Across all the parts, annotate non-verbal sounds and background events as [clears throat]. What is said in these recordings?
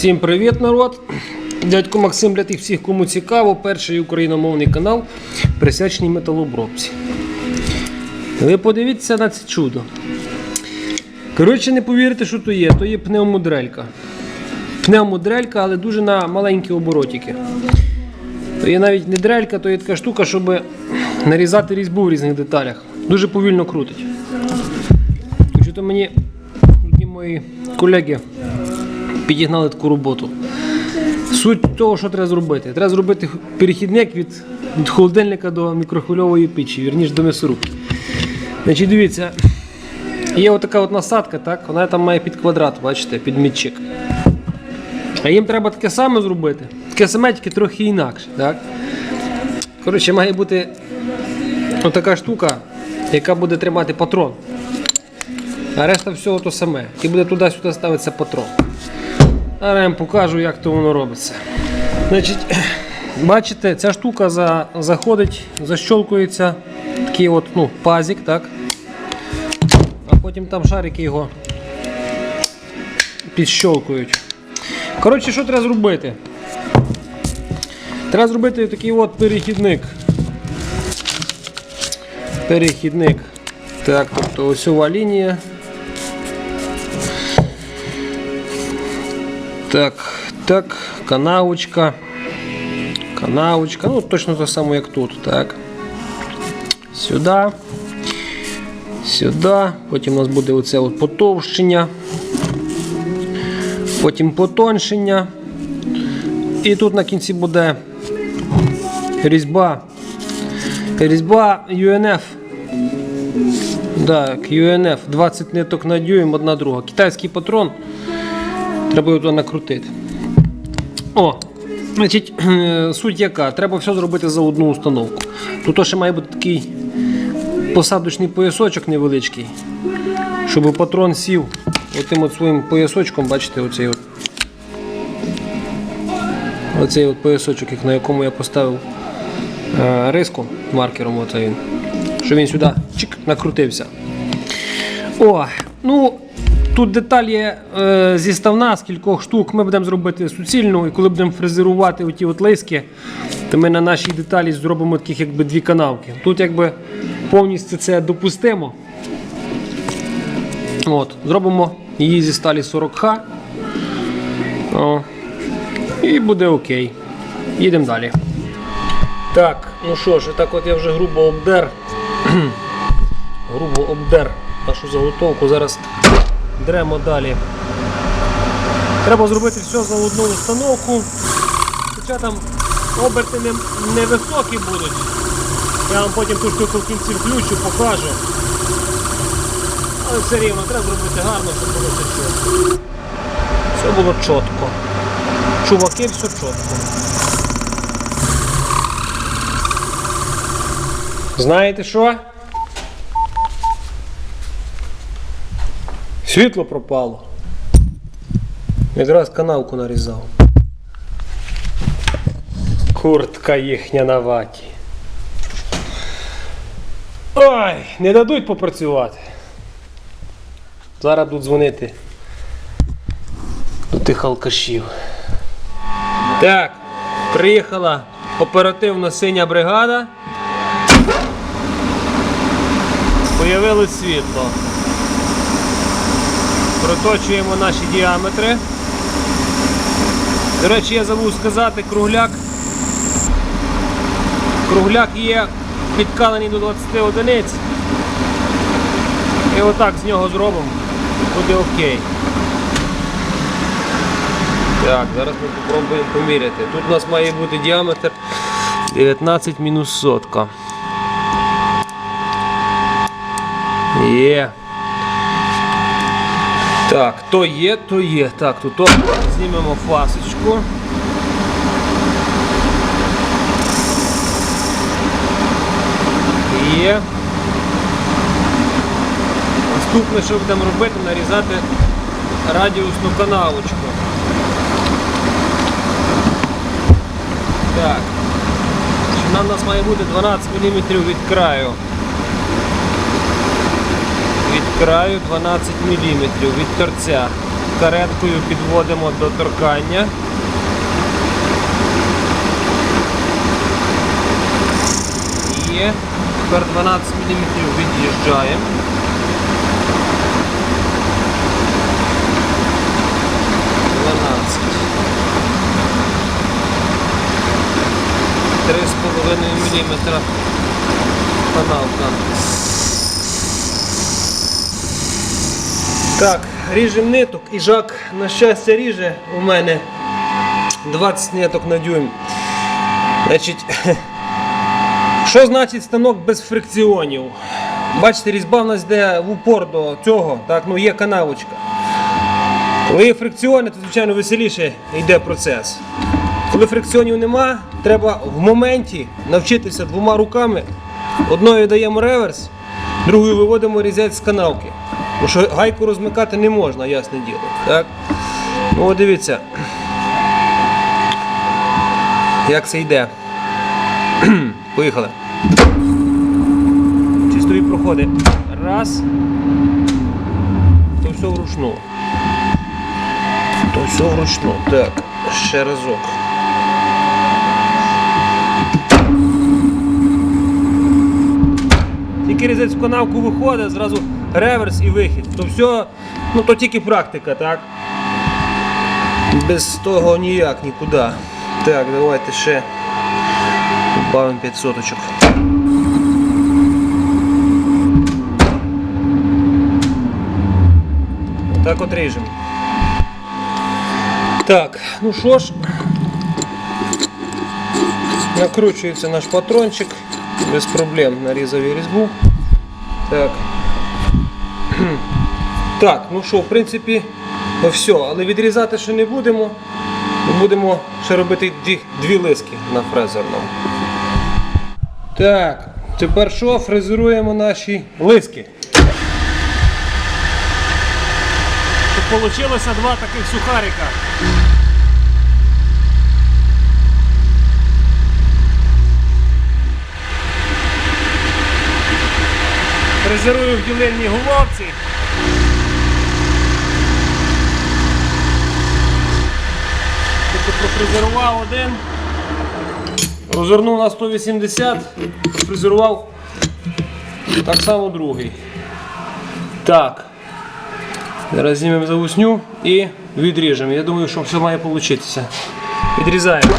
Всім привіт, народ! Дядько Максим для тих всіх, кому цікаво, перший україномовний канал присвячений металообробці. Ви подивіться на це чудо. Коротше, не повірите, що то є. То є пневмодрелька. Пневмодрелька, але дуже на маленькі оборотики. То є навіть не дрелька, то є така штука, щоб нарізати різьбу в різних деталях. Дуже повільно крутить. Що то мені мої колеги підігнали таку роботу. Суть того, що треба зробити. Треба зробити перехідник від, від холодильника до мікрохвильової печі, вірніше до м'ясорубки. Значить, дивіться, є отака от насадка, так? вона там має під квадрат, бачите, під мітчик. А їм треба таке саме зробити. Таке саме, тільки трохи інакше. Так? Коротше, має бути отака штука, яка буде тримати патрон. А решта всього то саме. І буде туди-сюди ставитися патрон. Зараз я вам покажу, як то воно робиться. Значить, [clears throat] бачите, ця штука за, заходить, защолкується такий от, ну, пазик, так? А потім там шарики його підщолкують. Коротше, що треба зробити? Треба зробити такий от перехідник. Перехідник. Так, тобто осьова лінія. Так, так, канавочка. Канавочка. Ну, точно те саме, як тут. Так. Сюди. Сюди. Потім у нас буде оце от потовщення. Потім потоншення. І тут на кінці буде різьба. Різьба UNF. Так, UNF 20 ниток на дюйм, одна друга. Китайський патрон. Треба його туди накрутити. О, значить, [clears throat] суть яка? Треба все зробити за одну установку. Тут ще має бути такий посадочний поясочок невеличкий, щоб патрон сів отим от своїм поясочком, бачите, оцей от. Оцей от поясочок, на якому я поставив е, риску маркером, оце він. Щоб він сюди чик, накрутився. О, ну тут деталь є е, зіставна з кількох штук. Ми будемо зробити суцільну, і коли будемо фрезерувати оті от лиски, то ми на нашій деталі зробимо таких якби дві канавки. Тут якби повністю це допустимо. От, Зробимо її зі сталі 40Х. О, і буде окей. Їдемо далі. Так, ну що ж, так от я вже грубо обдер. [clears throat] грубо обдер нашу заготовку. Зараз дремо далі. Треба зробити все за одну установку. Хоча там оберти не, невисокі будуть. Я вам потім ту штуку в кінці включу, покажу. Але все рівно треба зробити гарно, щоб було все чітко. Все було чітко. Чуваки, все чітко. Знаєте що? Світло пропало. Якраз канавку нарізав. Куртка їхня на ваті. Ой, не дадуть попрацювати. Зараз будуть дзвонити до тих алкашів. Так, приїхала оперативно синя бригада. Появилось світло. Проточуємо наші діаметри. До речі, я забув сказати, кругляк. Кругляк є підкалений до 20 одиниць. І отак з нього зробимо. Буде окей. Так, зараз ми спробуємо поміряти. Тут у нас має бути діаметр 19 мінус сотка. Є. Так, то є, то є. Так, тут то знімемо фасочку. Є. Наступне, що будемо робити, нарізати радіусну канавочку. Так. Нам у нас має бути 12 мм від краю. Краю 12 мм від торця. кареткою підводимо до торкання. Є. Тепер 12 мм від'їжджаємо. Три з половиною міліметра канавка. Так, ріжемо ниток і жак, на щастя, ріже у мене 20 ниток на дюйм. Значить, [laughs] що значить станок без фрикціонів? Бачите, різьба в нас йде в упор до цього, так, ну є канавочка. Коли є фрикціони, то звичайно веселіше йде процес. Коли фрикціонів нема, треба в моменті навчитися двома руками. Одною даємо реверс, другою виводимо різець з канавки. Бо що гайку розмикати не можна, ясне діло. Так? Ну, дивіться. Як це йде. [clears throat] Поїхали. Чистові проходи. Раз. То все вручну. То все вручну. Так, ще разок. Тільки різець в канавку виходить, зразу реверс і вихід. То все, ну то тільки практика, так? Без того ніяк нікуди. Так, давайте ще добавимо 5 соточок. Так от ріжемо. Так, ну що ж, накручується наш патрончик без проблем нарізав різьбу. Так. [clears throat] Так, ну що, в принципі, все, але відрізати ще не будемо. Ми будемо ще робити дві, дві лиски на фрезерному. Так, тепер що? Фрезеруємо наші лиски. Вийшло два таких сухарика. Фрезерую в ділильній головці. Тобто профрезерував один, розвернув на 180, профрезерував так само другий. Так. Зараз знімемо завусню і відріжемо. Я думаю, що все має вийти. Відрізаємо.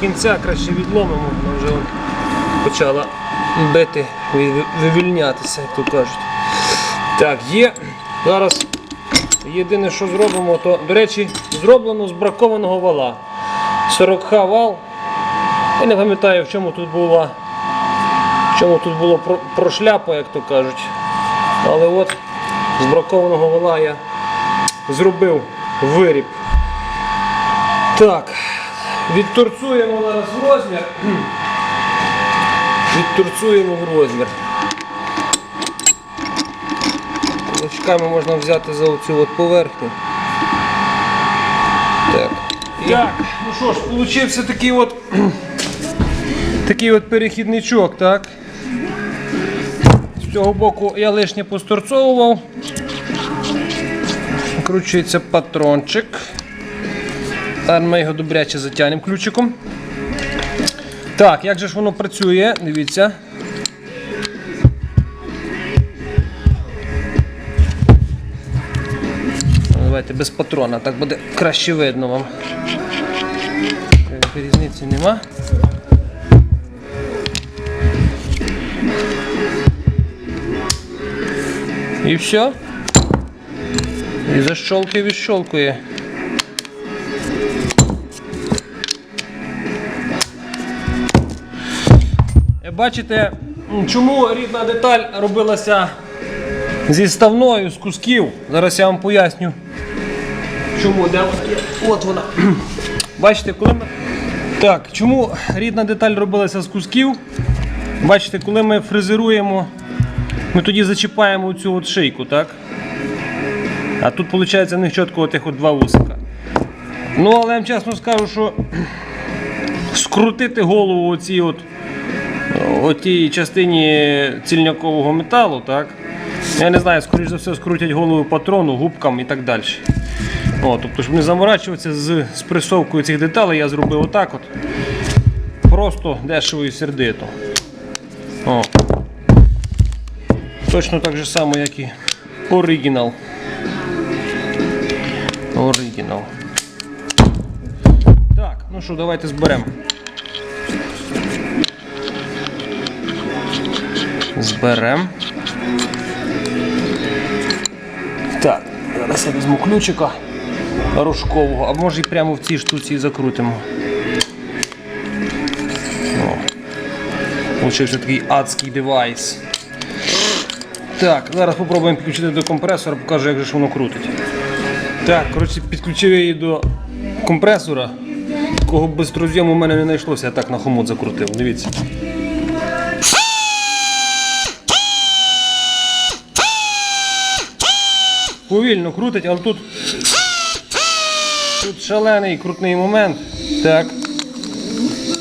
Кінця, краще відломимо, вона вже почала бити, вивільнятися, як то кажуть. Так, є. Зараз єдине, що зробимо, то, до речі, зроблено з бракованого вала. 40Х вал. Я не пам'ятаю, в чому тут була. В чому тут було про, прошляпа, як то кажуть. Але от з бракованого вала я зробив виріб. Так, відторцуємо зараз в розмір. [clears throat] Відторцуємо в розмір. Кулачками можна взяти за оцю от поверхню. Так. Так, ну що ж, получився такий от [clears throat] такий от перехідничок, так? З цього боку я лишнє посторцовував. Кручується патрончик. Зараз ми його добряче затягнемо ключиком. Так, як же ж воно працює? Дивіться. Ну, Давайте без патрона, так буде краще видно вам. Різниці нема. І все. І защолкує, відщолкує. Бачите, чому рідна деталь робилася зі ставною, з кусків. Зараз я вам поясню. Чому? Де вона? От вона. [clears throat] Бачите, коли ми. Так, чому рідна деталь робилася з кусків? Бачите, коли ми фрезеруємо, ми тоді зачіпаємо цю от шийку, так? А тут виходить них чітко отих от два вусика. Ну, але я вам чесно скажу, що [clears throat] скрутити голову оцій от, отій частині цільнякового металу, так? Я не знаю, скоріш за все, скрутять голову патрону, губкам і так далі. О, тобто, щоб не заморачуватися з спресовкою цих деталей, я зробив отак от. Просто дешево і сердито. О. Точно так же само, як і оригінал. Оригінал. Так, ну що, давайте зберемо. Зберемо. Так, зараз я візьму ключика рожкового, а може і прямо в цій штуці і закрутимо. Получився такий адський девайс. Так, зараз спробуємо підключити до компресора, покажу, як же ж воно крутить. Так, коротше, підключив я її до компресора. Кого без роз'єму в мене не знайшлося, я так на хомут закрутив. Дивіться. Повільно крутить, але тут, тут шалений крутний момент. Так.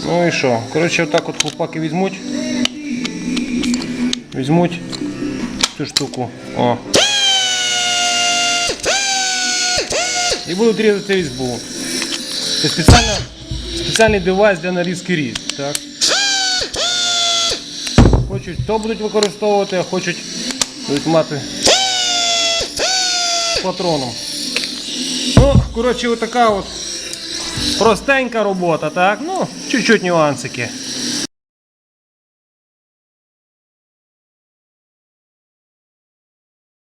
Ну і що? Коротше, отак от хлопаки візьмуть. Візьмуть цю штуку. О. І будуть різати різьбу. Це спеціально, спеціальний девайс для нарізки різь. Так. Хочуть то будуть використовувати, а хочуть будуть мати патроном. Ну, коротше, отака от простенька робота, так? Ну, чуть-чуть нюансики.